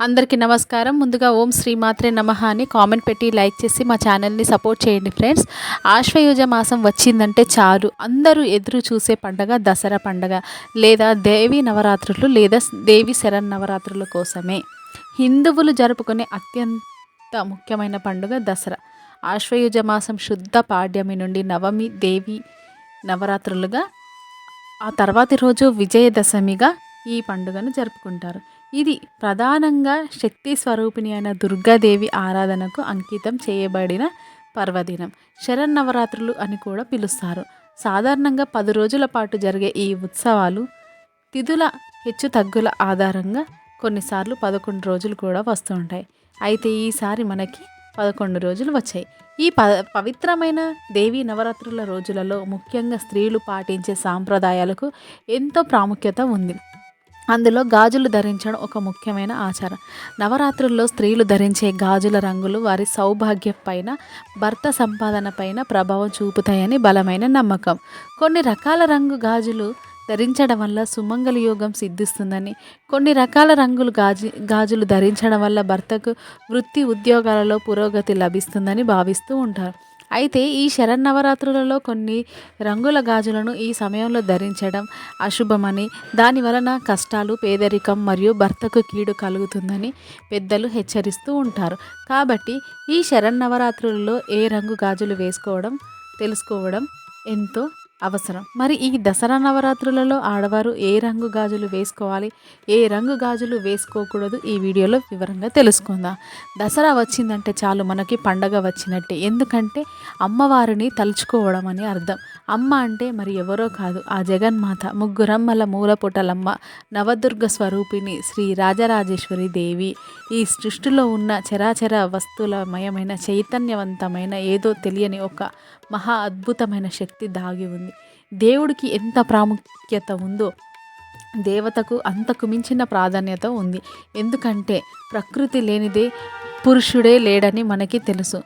అందరికీ నమస్కారం. ముందుగా ఓం శ్రీమాత్రే నమః అని కామెంట్ పెట్టి లైక్ చేసి మా ఛానల్ని సపోర్ట్ చేయండి ఫ్రెండ్స్. ఆశ్వయుజ మాసం వచ్చిందంటే చాలు. అందరూ ఎదురు చూసే పండగ దసరా పండగ లేదా దేవి నవరాత్రులు లేదా దేవి శరణ్ నవరాత్రుల కోసమే. హిందువులు జరుపుకునే అత్యంత ముఖ్యమైన పండుగ దసరా. ఆశ్వయుజ మాసం శుద్ధ పాడ్యమి నుండి నవమి దేవి నవరాత్రులుగా ఆ తర్వాతి రోజు విజయదశమిగా ఈ పండుగను జరుపుకుంటారు. ఇది ప్రధానంగా శక్తి స్వరూపిణి అయిన దుర్గాదేవి ఆరాధనకు అంకితం చేయబడిన పర్వదినం. శరన్నవరాత్రులు అని కూడా పిలుస్తారు. సాధారణంగా పది రోజుల పాటు జరిగే ఈ ఉత్సవాలు తిథుల హెచ్చు తగ్గుల ఆధారంగా కొన్నిసార్లు పదకొండు రోజులు కూడా వస్తూ ఉంటాయి. అయితే ఈసారి మనకి పదకొండు రోజులు వచ్చాయి. ఈ ప పవిత్రమైన దేవీ నవరాత్రుల రోజులలో ముఖ్యంగా స్త్రీలు పాటించే సాంప్రదాయాలకు ఎంతో ప్రాముఖ్యత ఉంది. అందులో గాజులు ధరించడం ఒక ముఖ్యమైన ఆచారం. నవరాత్రుల్లో స్త్రీలు ధరించే గాజుల రంగులు వారి సౌభాగ్యం పైన భర్త సంపాదన పైన ప్రభావం చూపుతాయని బలమైన నమ్మకం. కొన్ని రకాల రంగు గాజులు ధరించడం వల్ల సుమంగళ యోగం సిద్ధిస్తుందని కొన్ని రకాల రంగులు గాజు గాజులు ధరించడం వల్ల భర్తకు వృత్తి ఉద్యోగాలలో పురోగతి లభిస్తుందని భావిస్తూ ఉంటారు. అయితే ఈ శరన్నవరాత్రులలో కొన్ని రంగుల గాజులను ఈ సమయంలో ధరించడం అశుభమని దాని వలన కష్టాలు పేదరికం మరియు భర్తకు కీడు కలుగుతుందని పెద్దలు హెచ్చరిస్తూ ఉంటారు. కాబట్టి ఈ శరన్నవరాత్రులలో ఏ రంగు గాజులు వేసుకోవడం తెలుసుకోవడం ఎంతో అవసరం. మరి ఈ దసరా నవరాత్రులలో ఆడవారు ఏ రంగు గాజులు వేసుకోవాలి? ఏ రంగు గాజులు వేసుకోకూడదు? ఈ వీడియోలో వివరంగా తెలుసుకుందాం. దసరా వచ్చిందంటే చాలు మనకి పండగ వచ్చినట్టే. ఎందుకంటే అమ్మవారిని తలుచుకోవడం అని అర్థం. అమ్మ అంటే మరి ఎవరో కాదు ఆ జగన్మాత ముగ్గురమ్మల మూలపుటలమ్మ నవదుర్గ స్వరూపిణి శ్రీ రాజరాజేశ్వరి దేవి. ఈ సృష్టిలో ఉన్న చరాచర వస్తువులమయమైన చైతన్యవంతమైన ఏదో తెలియని ఒక మహా అద్భుతమైన శక్తి దాగి ఉంది. దేవుడికి ఎంత ప్రాముఖ్యత ఉందో దేవతకు అంతకు మించిన ప్రాధాన్యత ఉంది. ఎందుకంటే ప్రకృతి లేనిదే పురుషుడే లేడని మనకి తెలుసు.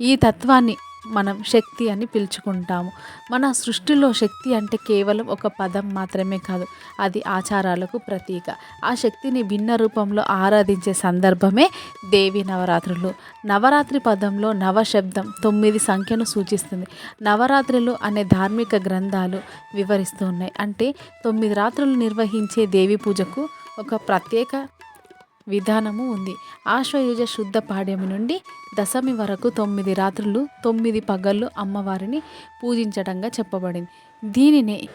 ఈ తత్వాన్ని మనం శక్తి అని పిలుచుకుంటాము. మన సృష్టిలో శక్తి అంటే కేవలం ఒక పదం మాత్రమే కాదు అది ఆచారాలకు ప్రతీక. ఆ శక్తిని భిన్న రూపంలో ఆరాధించే సందర్భమే దేవి నవరాత్రులు. నవరాత్రి పదంలో నవ శబ్దం తొమ్మిది సంఖ్యను సూచిస్తుంది. నవరాత్రులు అనే ధార్మిక గ్రంథాలు వివరిస్తూ ఉన్నాయి. అంటే తొమ్మిది రాత్రులు నిర్వహించే దేవి పూజకు ఒక ప్రత్యేక విధానము ఉంది. ఆశ్వయుజ శుద్ధ పాడ్యమి నుండి దశమి వరకు తొమ్మిది రాత్రులు తొమ్మిది పగళ్ళు అమ్మవారిని పూజించడంగా చెప్పబడింది. దీనినే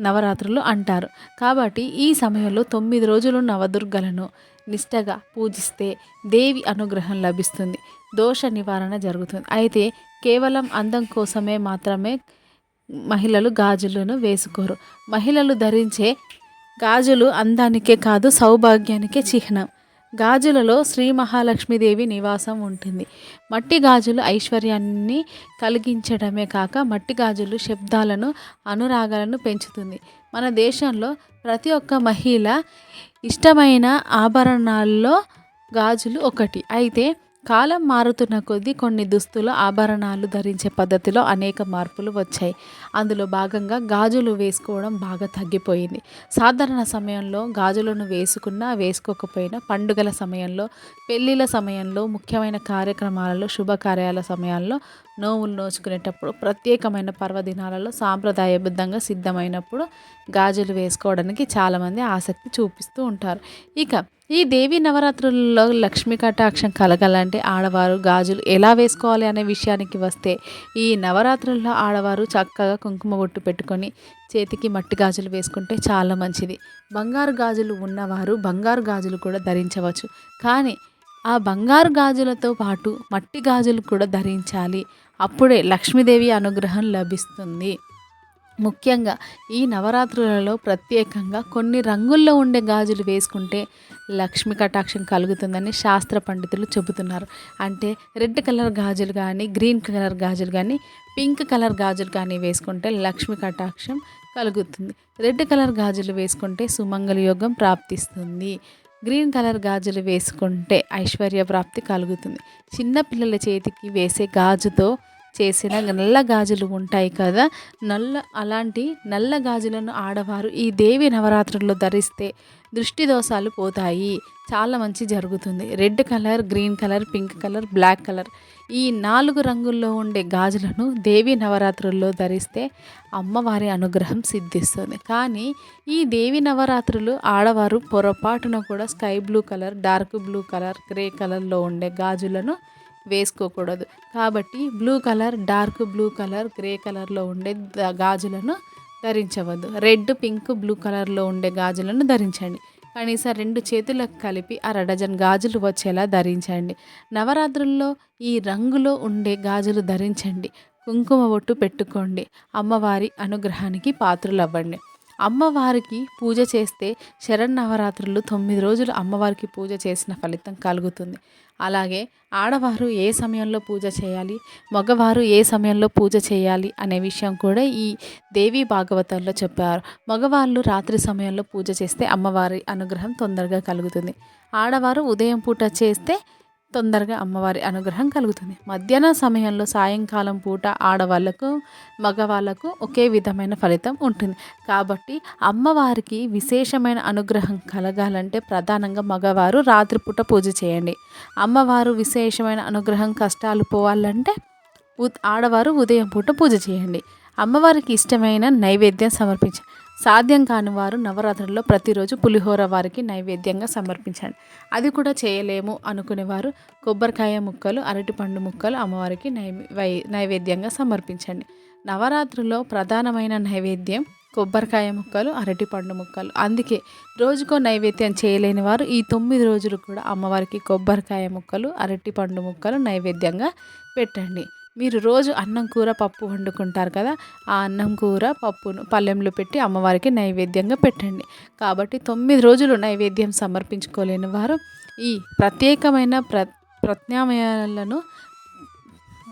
నవరాత్రులు అంటారు. కాబట్టి ఈ సమయంలో తొమ్మిది రోజులు నవదుర్గలను నిష్టగా పూజిస్తే దేవి అనుగ్రహం లభిస్తుంది. దోష నివారణ జరుగుతుంది. అయితే కేవలం అందం కోసమే మాత్రమే మహిళలు గాజులను వేసుకోరు. మహిళలు ధరించే గాజులు అందానికే కాదు సౌభాగ్యానికే చిహ్నం. గాజులలో శ్రీ మహాలక్ష్మీదేవి నివాసం ఉంటుంది. మట్టి గాజులు ఐశ్వర్యాన్ని కలిగించడమే కాక మట్టి గాజులు శబ్దాలను అనురాగాలను పెంచుతుంది. మన దేశంలో ప్రతి ఒక్క మహిళ ఇష్టమైన ఆభరణాల్లో గాజులు ఒకటి. అయితే కాలం మారుతున్న కొద్దీ కొన్ని దుస్తులు ఆభరణాలు ధరించే పద్ధతిలో అనేక మార్పులు వచ్చాయి. అందులో భాగంగా గాజులు వేసుకోవడం బాగా తగ్గిపోయింది. సాధారణ సమయంలో గాజులను వేసుకున్నా వేసుకోకపోయినా పండుగల సమయంలో పెళ్ళిళ్ళ సమయంలో ముఖ్యమైన కార్యక్రమాలలో శుభకార్యాల సమయాల్లో నోవులు నోచుకునేటప్పుడు ప్రత్యేకమైన పర్వదినాలలో సాంప్రదాయబద్ధంగా సిద్ధమైనప్పుడు గాజులు వేసుకోవడానికి చాలామంది ఆసక్తి చూపిస్తూ ఉంటారు. ఇక ఈ దేవి నవరాత్రులలో లక్ష్మీ కటాక్షం కలగాలంటే ఆడవారు గాజులు ఎలా వేసుకోవాలి అనే విషయానికి వస్తే ఈ నవరాత్రుల్లో ఆడవారు చక్కగా కుంకుమ బొట్టు పెట్టుకొని చేతికి మట్టి గాజులు వేసుకుంటే చాలా మంచిది. బంగారు గాజులు ఉన్నవారు బంగారు గాజులు కూడా ధరించవచ్చు. కానీ ఆ బంగారు గాజులతో పాటు మట్టి గాజులు కూడా ధరించాలి. అప్పుడే లక్ష్మీదేవి అనుగ్రహం లభిస్తుంది. ముఖ్యంగా ఈ నవరాత్రులలో ప్రత్యేకంగా కొన్ని రంగుల్లో ఉండే గాజులు వేసుకుంటే లక్ష్మి కటాక్షం కలుగుతుందని శాస్త్ర పండితులు చెబుతున్నారు. అంటే రెడ్ కలర్ గాజులు కానీ గ్రీన్ కలర్ గాజులు కానీ పింక్ కలర్ గాజులు కానీ వేసుకుంటే లక్ష్మి కటాక్షం కలుగుతుంది. రెడ్ కలర్ గాజులు వేసుకుంటే సుమంగళ యోగం ప్రాప్తిస్తుంది. గ్రీన్ కలర్ గాజులు వేసుకుంటే ఐశ్వర్య ప్రాప్తి కలుగుతుంది. చిన్న పిల్లల చేతికి వేసే గాజుతో చేసిన నల్ల గాజులు ఉంటాయి కదా నల్ల అలాంటి నల్ల గాజులను ఆడవారు ఈ దేవి నవరాత్రుల్లో ధరిస్తే దృష్టి దోషాలు పోతాయి. చాలా మంచి జరుగుతుంది. Red colour green colour pink colour black colour ఈ నాలుగు రంగుల్లో ఉండే గాజులను దేవి నవరాత్రుల్లో ధరిస్తే అమ్మవారి అనుగ్రహం సిద్ధిస్తుంది. కానీ ఈ దేవి నవరాత్రులు ఆడవారు పొరపాటున కూడా sky blue colour dark blue colour grey కలర్లో ఉండే గాజులను వేసుకోకూడదు. కాబట్టి blue colour dark blue colour grey కలర్లో ఉండే గాజులను ధరించవద్దు. రెడ్ పింక్ బ్లూ కలర్లో ఉండే గాజులను ధరించండి. కనీసం రెండు చేతులకు కలిపి అర డజన్ గాజులు వచ్చేలా ధరించండి. నవరాత్రుల్లో ఈ రంగులో ఉండే గాజులు ధరించండి. కుంకుమ ఒట్టు పెట్టుకోండి. అమ్మవారి అనుగ్రహానికి పాత్రలవ్వండి. అమ్మవారికి పూజ చేస్తే శరన్నవరాత్రులు తొమ్మిది రోజులు అమ్మవారికి పూజ చేసిన ఫలితం కలుగుతుంది. అలాగే ఆడవారు ఏ సమయంలో పూజ చేయాలి మగవారు ఏ సమయంలో పూజ చేయాలి అనే విషయం కూడా ఈ దేవి భాగవతంలో చెప్పారు. మగవాళ్ళు రాత్రి సమయంలో పూజ చేస్తే అమ్మవారి అనుగ్రహం తొందరగా కలుగుతుంది. ఆడవారు ఉదయం పూట చేస్తే తొందరగా అమ్మవారి అనుగ్రహం కలుగుతుంది. మధ్యాహ్న సమయంలో సాయంకాలం పూట ఆడవాళ్ళకు మగవాళ్ళకు ఒకే విధమైన ఫలితం ఉంటుంది. కాబట్టి అమ్మవారికి విశేషమైన అనుగ్రహం కలగాలంటే ప్రధానంగా మగవారు రాత్రిపూట పూజ చేయండి. అమ్మవారు విశేషమైన అనుగ్రహం కష్టాలు పోవాలంటే ఆడవారు ఉదయం పూట పూజ చేయండి. అమ్మవారికి ఇష్టమైన నైవేద్యం సమర్పించండి సాధ్యం కాని వారు నవరాత్రుల్లో ప్రతిరోజు పులిహోర వారికి నైవేద్యంగా సమర్పించండి. అది కూడా చేయలేము అనుకునేవారు. కొబ్బరికాయ ముక్కలు అరటిపండు ముక్కలు అమ్మవారికి నై నైవేద్యంగా సమర్పించండి. నవరాత్రుల్లో ప్రధానమైన నైవేద్యం కొబ్బరికాయ ముక్కలు అరటిపండు ముక్కలు. అందుకే రోజుకో నైవేద్యం చేయలేని వారు ఈ తొమ్మిది రోజులు కూడా అమ్మవారికి కొబ్బరికాయ ముక్కలు అరటిపండు ముక్కలు నైవేద్యంగా పెట్టండి. మీరు రోజు అన్నం కూర పప్పు వండుకుంటారు కదా ఆ అన్నం కూర పప్పును పల్లెంలో పెట్టి అమ్మవారికి నైవేద్యంగా పెట్టండి. కాబట్టి తొమ్మిది రోజులు నైవేద్యం సమర్పించుకోలేని వారు ఈ ప్రత్యేకమైన ప్ర ప్రత్యామ్నాయాలను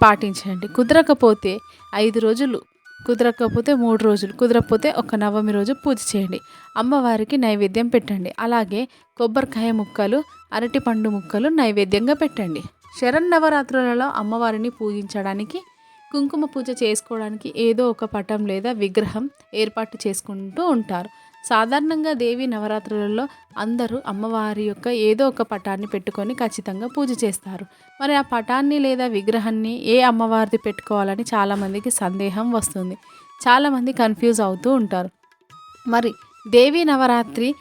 పాటించండి. కుదరకపోతే ఐదు రోజులు కుదరకపోతే మూడు రోజులు కుదరకపోతే ఒక నవమి రోజు పూజ చేయండి. అమ్మవారికి నైవేద్యం పెట్టండి. అలాగే కొబ్బరికాయ ముక్కలు అరటిపండు ముక్కలు నైవేద్యంగా పెట్టండి. శరన్నవరాత్రులలో అమ్మవారిని పూజించడానికి కుంకుమ పూజ చేసుకోవడానికి ఏదో ఒక పటం లేదా విగ్రహం ఏర్పాటు చేసుకుంటూ ఉంటారు. సాధారణంగా దేవి నవరాత్రులలో అందరూ అమ్మవారి యొక్క ఏదో ఒక పటాన్ని పెట్టుకొని ఖచ్చితంగా పూజ చేస్తారు. మరి ఆ పటాన్ని లేదా విగ్రహాన్ని ఏ అమ్మవారిది పెట్టుకోవాలని చాలామందికి సందేహం వస్తుంది. చాలామంది కన్ఫ్యూజ్ అవుతూ ఉంటారు. మరి దేవి నవరాత్రి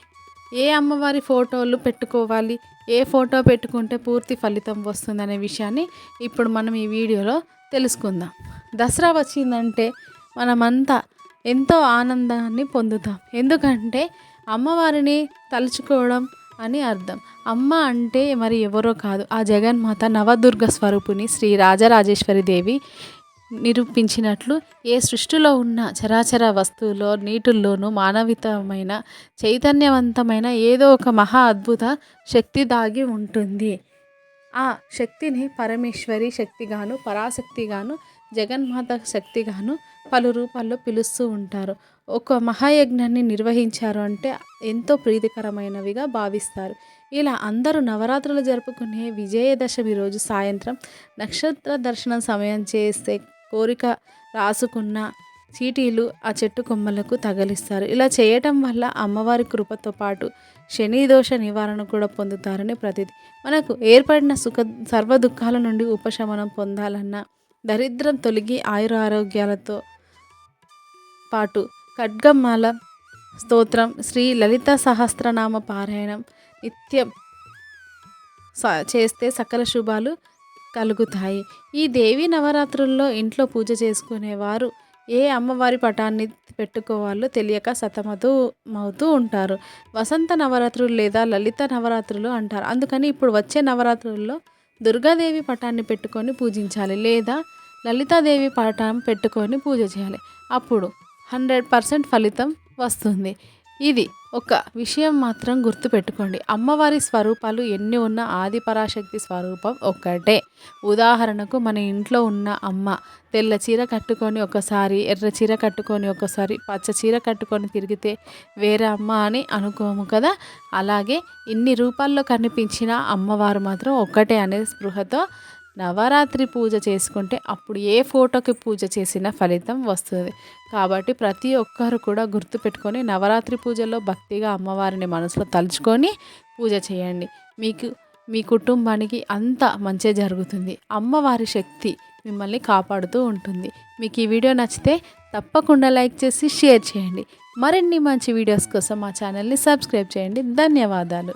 ఏ అమ్మవారి ఫోటోలు పెట్టుకోవాలి? ఏ ఫోటో పెట్టుకుంటే పూర్తి ఫలితం వస్తుందనే విషయాన్ని ఇప్పుడు మనం ఈ వీడియోలో తెలుసుకుందాం. దసరా వచ్చిందంటే మనమంతా ఎంతో ఆనందాన్ని పొందుతాం. ఎందుకంటే అమ్మవారిని తలుచుకోవడం అని అర్థం. అమ్మ అంటే మరి ఎవరో కాదు ఆ జగన్మాత నవదుర్గ స్వరూపుని శ్రీ రాజరాజేశ్వరి దేవి నిరూపించినట్లు ఏ సృష్టిలో ఉన్న చరాచర వస్తువులో నీటిల్లోనూ మానవితమైన చైతన్యవంతమైన ఏదో ఒక మహా అద్భుత శక్తి దాగి ఉంటుంది. ఆ శక్తిని పరమేశ్వరి శక్తిగాను పరాశక్తిగాను జగన్మాత శక్తిగాను పలు రూపాల్లో పిలుస్తూ ఉంటారు. ఒక మహాయజ్ఞాన్ని నిర్వహించారు అంటే ఎంతో ప్రీతికరమైనవిగా భావిస్తారు. ఇలా అందరూ నవరాత్రులు జరుపుకునే విజయదశమి రోజు సాయంత్రం నక్షత్ర దర్శనం సమయం చేస్తే కోరిక రాసుకున్న చీటీలు ఆ చెట్టు కొమ్మలకు తగిలిస్తారు. ఇలా చేయటం వల్ల అమ్మవారి కృపతో పాటు శని దోష నివారణ కూడా పొందుతారని ప్రతిది మనకు ఏర్పడిన సుఖ సర్వ దుఃఖాల నుండి ఉపశమనం పొందాలన్నా దరిద్రం తొలగి ఆయుర ఆరోగ్యాలతో పాటు ఖడ్గమాల స్తోత్రం శ్రీ లలిత సహస్రనామ పారాయణం నిత్యం చేస్తే సకల శుభాలు కలుగుతాయి. ఈ దేవి నవరాత్రుల్లో ఇంట్లో పూజ చేసుకునేవారు. ఏ అమ్మవారి పటాన్ని పెట్టుకోవాలో తెలియక సతమతమవుతూ ఉంటారు. వసంత నవరాత్రులు లేదా లలిత నవరాత్రులు అంటారు. అందుకని ఇప్పుడు వచ్చే నవరాత్రుల్లో దుర్గాదేవి పటాన్ని పెట్టుకొని పూజించాలి లేదా లలితాదేవి పటం పెట్టుకొని పూజ చేయాలి. అప్పుడు హండ్రెడ్ పర్సెంట్ ఫలితం వస్తుంది. ఇది ఒక విషయం మాత్రం గుర్తుపెట్టుకోండి. అమ్మవారి స్వరూపాలు ఎన్ని ఉన్న ఆది పరాశక్తి స్వరూపం ఒక్కటే. ఉదాహరణకు మన ఇంట్లో ఉన్న అమ్మ తెల్ల చీర కట్టుకొని ఒకసారి ఎర్ర చీర కట్టుకొని ఒకసారి పచ్చ చీర కట్టుకొని తిరిగితే వేరే అమ్మ అని అనుకోము కదా? అలాగే ఇన్ని రూపాల్లో కనిపించిన అమ్మవారు మాత్రం ఒక్కటే అనే స్పృహతో నవరాత్రి పూజ చేసుకుంటే అప్పుడు ఏ ఫోటోకి పూజ చేసినా ఫలితం వస్తుంది. కాబట్టి ప్రతి ఒక్కరు కూడా గుర్తుపెట్టుకొని నవరాత్రి పూజలో భక్తిగా అమ్మవారిని మనసులో తలుచుకొని పూజ చేయండి. మీకు మీ కుటుంబానికి అంత మంచి జరుగుతుంది. అమ్మవారి శక్తి మిమ్మల్ని కాపాడుతూ ఉంటుంది. మీకు ఈ వీడియో నచ్చితే తప్పకుండా లైక్ చేసి షేర్ చేయండి. మరిన్ని మంచి వీడియోస్ కోసం మా ఛానల్ని సబ్స్క్రైబ్ చేయండి. ధన్యవాదాలు.